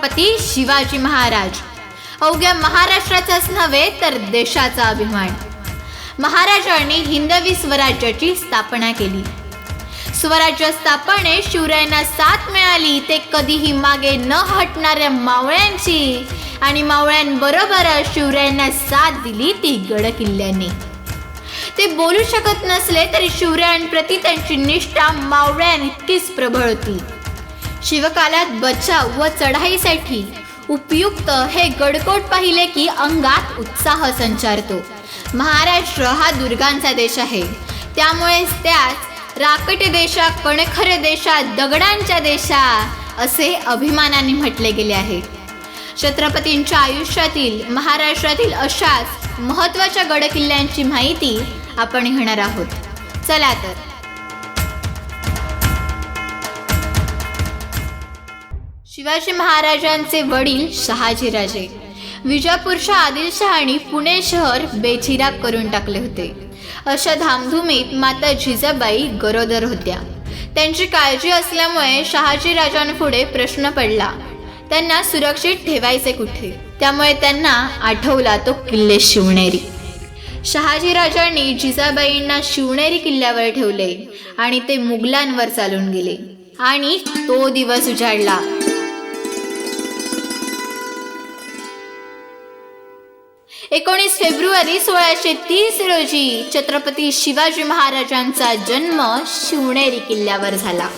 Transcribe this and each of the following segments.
छत्रपती शिवाजी महाराज. अवघ्या महाराष्ट्राचाच नव्हे तर देशाचा अभिमान. महाराजांनी हिंदवी स्वराज्याची स्थापना केली. स्वराज्य स्थापने शिवरायांना साथ मिळाली ते कधीही मागे न हटणाऱ्या मावळ्यांची आणि मावळ्यांबरोबर शिवरायांना साथ दिली ती गडकिल्ल्याने ते बोलू शकत नसले तरी शिवरायांप्रती त्यांची निष्ठा मावळ्यांइतकीच प्रबळ होती. शिवकालात बचाव व चढाईसाठी उपयुक्त हे गडकोट पाहिले की अंगात उत्साह संचारतो. महाराष्ट्र हा दुर्गांचा देश आहे. त्यामुळेच त्याच राकट देशा कणखर देशा दगडांच्या देशा असे अभिमानाने म्हटले गेले आहे. छत्रपतींच्या आयुष्यातील महाराष्ट्रातील अशाच महत्त्वाच्या गडकिल्ल्यांची माहिती आपण घेणार आहोत. चला तर शिवाजी महाराजांचे वडील शहाजीराजे विजापूरच्या आदिलशहानी पुणे शहर बेचिराग करून टाकले होते. अशा धामधुमीत माता जिजाबाई गरोदर होत्या. त्यांची काळजी असल्यामुळे शहाजीराजांपुढे प्रश्न पडला. त्यांना सुरक्षित ठेवायचे कुठे? त्यामुळे त्यांना आठवला तो किल्ले शिवनेरी. शहाजीराजांनी जिजाबाईंना शिवनेरी किल्ल्यावर ठेवले आणि ते मुघलांवर चालून गेले. आणि तो दिवस उजाडला. एकोणीस फेब्रुवारी सोळाशे तीस रोजी छत्रपती शिवाजी महाराजांचा जन्म शिवनेरी किल्ल्यावर झाला.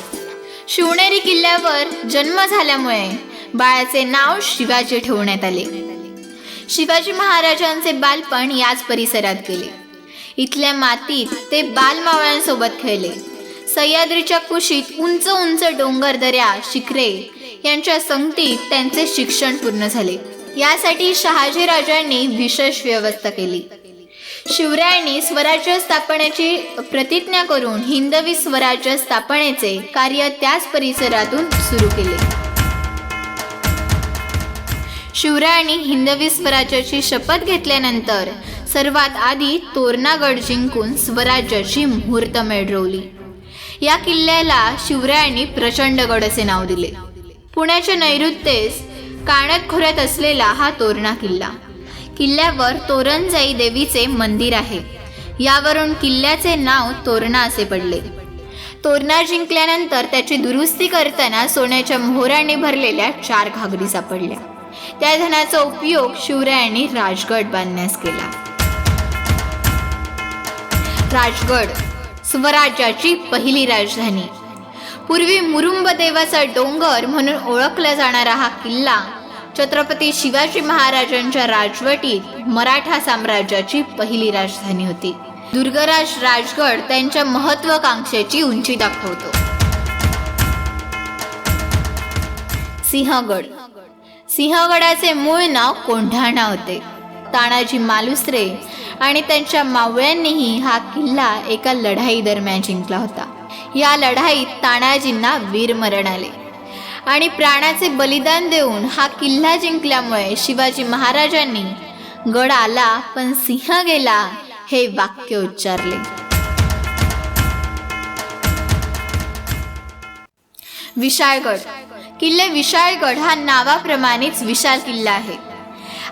शिवनेरी किल्ल्यावर जन्म झाल्यामुळे बाळाचे नाव शिवाजी ठेवण्यात आले. शिवाजी महाराजांचे बालपण याच परिसरात गेले. इथल्या मातीत ते बालमावळ्यांसोबत खेळले. सह्याद्रीच्या कुशीत उंच उंच डोंगर दऱ्या शिखरे यांच्या संगतीत त्यांचे शिक्षण पूर्ण झाले. यासाठी शहाजीराजांनी विशेष व्यवस्था केली. शिवरायांनी स्वराज्य स्थापनेची प्रतिज्ञा करून हिंदवी स्वराज्य स्थापनेचे कार्य त्याच परिसरातून सुरू केले. शिवरायांनी हिंदवी स्वराज्याची शपथ घेतल्यानंतर सर्वात आधी तोरणागड जिंकून स्वराज्याची मुहूर्तमेढ रोवली या किल्ल्याला शिवरायांनी प्रचंडगड असे नाव दिले. पुण्याच्या नैऋत्येस काणत खोऱ्यात असलेला हा तोरणा किल्ला. किल्ल्यावर तोरणजाई देवीचे मंदिर आहे. यावरून किल्ल्याचे नाव तोरणा असे पडले. तोरणा जिंकल्यानंतर त्याची दुरुस्ती करताना सोन्याच्या मोहराने भरलेल्या चार घागरी सापडल्या. त्या धनाचा उपयोग शिवरायांनी राजगड बांधण्यास केला. राजगड स्वराज्याची पहिली राजधानी. पूर्वी मुरुंब देवाचा डोंगर म्हणून ओळखला जाणारा हा किल्ला छत्रपती शिवाजी महाराजांच्या राजवटीत मराठा साम्राज्याची पहिली राजधानी होती. दुर्गराज राजगड त्यांच्या महत्वाकांक्षेची उंची दाखवतो. सिंहगड. सिंहगडाचे मूळ नाव कोंढाणा होते. तानाजी मालुसरे आणि त्यांच्या मावळ्यांनीही हा किल्ला एका लढाई दरम्यान जिंकला होता. या लढाईत तानाजींना वीरमरण आले. आणि प्राणाचे बलिदान देऊन हा किल्ला जिंकल्यामुळे शिवाजी महाराजांनी गड आला पण सिंह गेला हे वाक्य उच्चारले. विशाळगड. किल्ले विशाळगड हा नावाप्रमाणेच विशाल किल्ला आहे.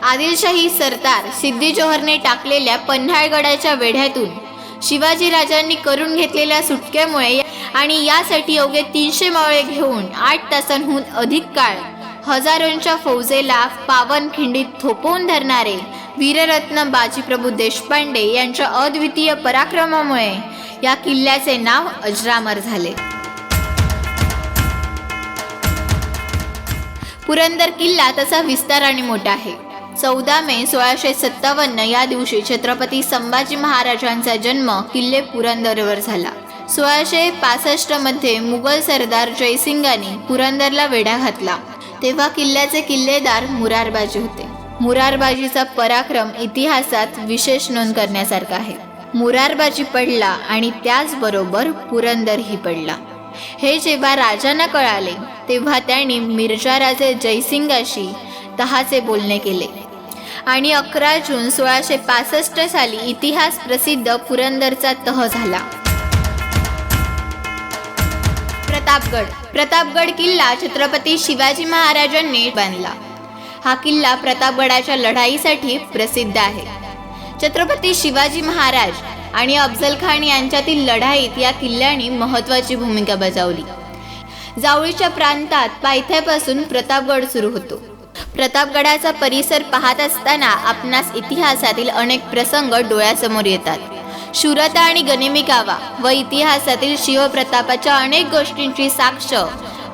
आदिलशाही सरदार सिद्धी जोहरने टाकलेल्या पन्हाळगडाच्या वेढ्यातून शिवाजीराजांनी करून घेतलेल्या सुटक्यामुळे आणि यासाठी अवघे तीनशे मावळे घेऊन आठ तासांहून अधिक काळ हजारोंच्या फौजेला पावनखिंडीत थोपवून धरणारे वीररत्न बाजीप्रभू देशपांडे यांच्या अद्वितीय पराक्रमामुळे या किल्ल्याचे नाव अजरामर झाले. पुरंदर किल्ला तसा विस्ताराने मोठा आहे. चौदा मे सोळाशे सत्तावन्न या दिवशी छत्रपती संभाजी महाराजांचा जन्म किल्ले पुरंदरवर झाला. सोळाशे पासष्टमध्ये मुघल सरदार जयसिंगांनी पुरंदरला वेढा घातला. तेव्हा किल्ल्याचे किल्लेदार मुरारबाजी होते. मुरारबाजीचा पराक्रम इतिहासात विशेष नोंद करण्यासारखा आहे. मुरारबाजी पडला आणि त्याचबरोबर पुरंदरही पडला. हे जेव्हा राजांना कळाले तेव्हा त्यांनी मिर्झा राजे जयसिंगाशी तहाचे बोलणे केले. आणि अकरा जून सोळाशे पासष्ट साली इतिहास प्रसिद्ध पुरंदरचा तह झाला. प्रतापगड. प्रतापगड किल्ला छत्रपती शिवाजी महाराजांनी बांधला. हा किल्ला प्रतापगडाच्या लढाईसाठी प्रसिद्ध आहे. छत्रपती शिवाजी महाराज आणि अफजल खान यांच्यातील लढाईत या किल्ल्याने महत्त्वाची भूमिका बजावली. जावळीच्या प्रांतात पायथ्यापासून प्रतापगड सुरू होतो. प्रतापगडाचा परिसर पाहत असताना आपणास इतिहासातील अनेक प्रसंग डोळ्यासमोर येतात. शूरता आणि गनिमी गावा व इतिहासातील शिवप्रतापाच्या अनेक गोष्टींची साक्ष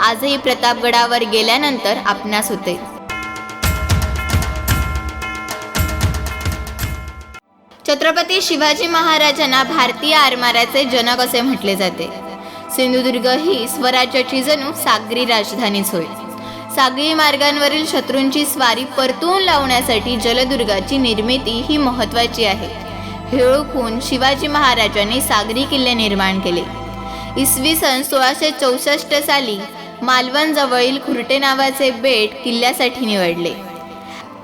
आजही प्रतापगडावर गेल्यानंतर आपणास होते. छत्रपती शिवाजी महाराजांना भारतीय आरमाराचे जनक असे म्हटले जाते. सिंधुदुर्ग ही स्वराज्याची जणू सागरी राजधानीच होईल सागरी मार्गांवरील शत्रूंची स्वारी परतून लावण्यासाठी जलदुर्गाची निर्मिती ही महत्त्वाची आहे. हे ओळखून शिवाजी महाराजांनी सागरी किल्ले निर्माण केले. इसवी सन सोळाशे चौसष्ट साली मालवणजवळील खुर्टे नावाचे बेट किल्ल्यासाठी निवडले.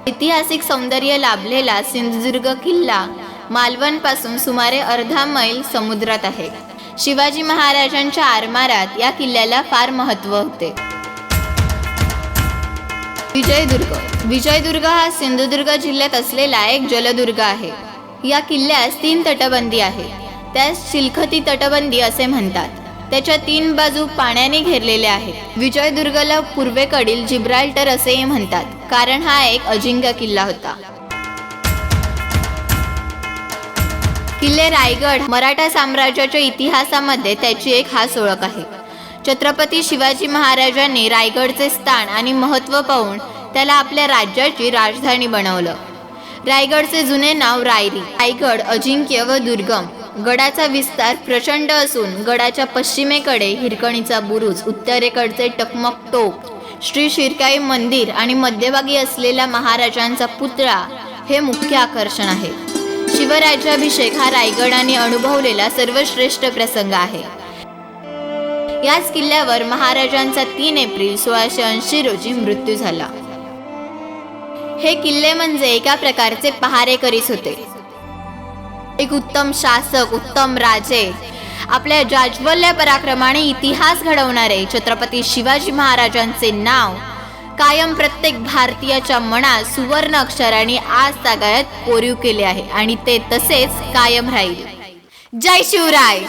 ऐतिहासिक सौंदर्य लाभलेला सिंधुदुर्ग किल्ला मालवणपासून सुमारे अर्धा मैल समुद्रात आहे. शिवाजी महाराजांच्या आरमारात या किल्ल्याला फार महत्त्व होते. विजयदुर्ग. विजयदुर्ग हा सिंधुदुर्ग जिल्ह्यात असलेला एक जलदुर्ग आहे. या किल्ल्यास तीन तटबंदी आहे. त्यास चिलखती तटबंदी असे म्हणतात. त्याच्या तीन बाजू पाण्याने घेरलेल्या आहेत. विजयदुर्गला पूर्वेकडील जिब्राल्टर असेही म्हणतात कारण हा एक अजिंक्य किल्ला होता. किल्ले रायगड मराठा साम्राज्याच्या इतिहासामध्ये त्याची एक खास ओळख आहे. छत्रपती शिवाजी महाराजांनी रायगडचे स्थान आणि महत्त्व पाहून त्याला आपल्या राज्याची राजधानी बनवलं. रायगडचे जुने नाव रायरी रायगड अजिंक्य व दुर्गम. गडाचा विस्तार प्रचंड असून गडाच्या पश्चिमेकडे हिरकणीचा बुरुज उत्तरेकडचे टकमक टोक श्री शिरकाई मंदिर आणि मध्यभागी असलेला महाराजांचा पुतळा हे मुख्य आकर्षण आहे. शिवराज्याभिषेक हा रायगडाने अनुभवलेला सर्वश्रेष्ठ प्रसंग आहे. याच किल्ल्यावर महाराजांचा तीन एप्रिल सोळाशे ऐंशी रोजी मृत्यू झाला. हे किल्ले म्हणजे एका प्रकारचे पहारेकरीच होते. एक उत्तम शासक उत्तम राजे आपल्या जाज्वल्य पराक्रमाने इतिहास घडवणारे छत्रपती शिवाजी महाराजांचे नाव कायम प्रत्येक भारतीयाच्या मनात सुवर्ण अक्षराने आज तागायत कोरीव केले आहे आणि ते तसेच कायम राहील. जय शिवराय!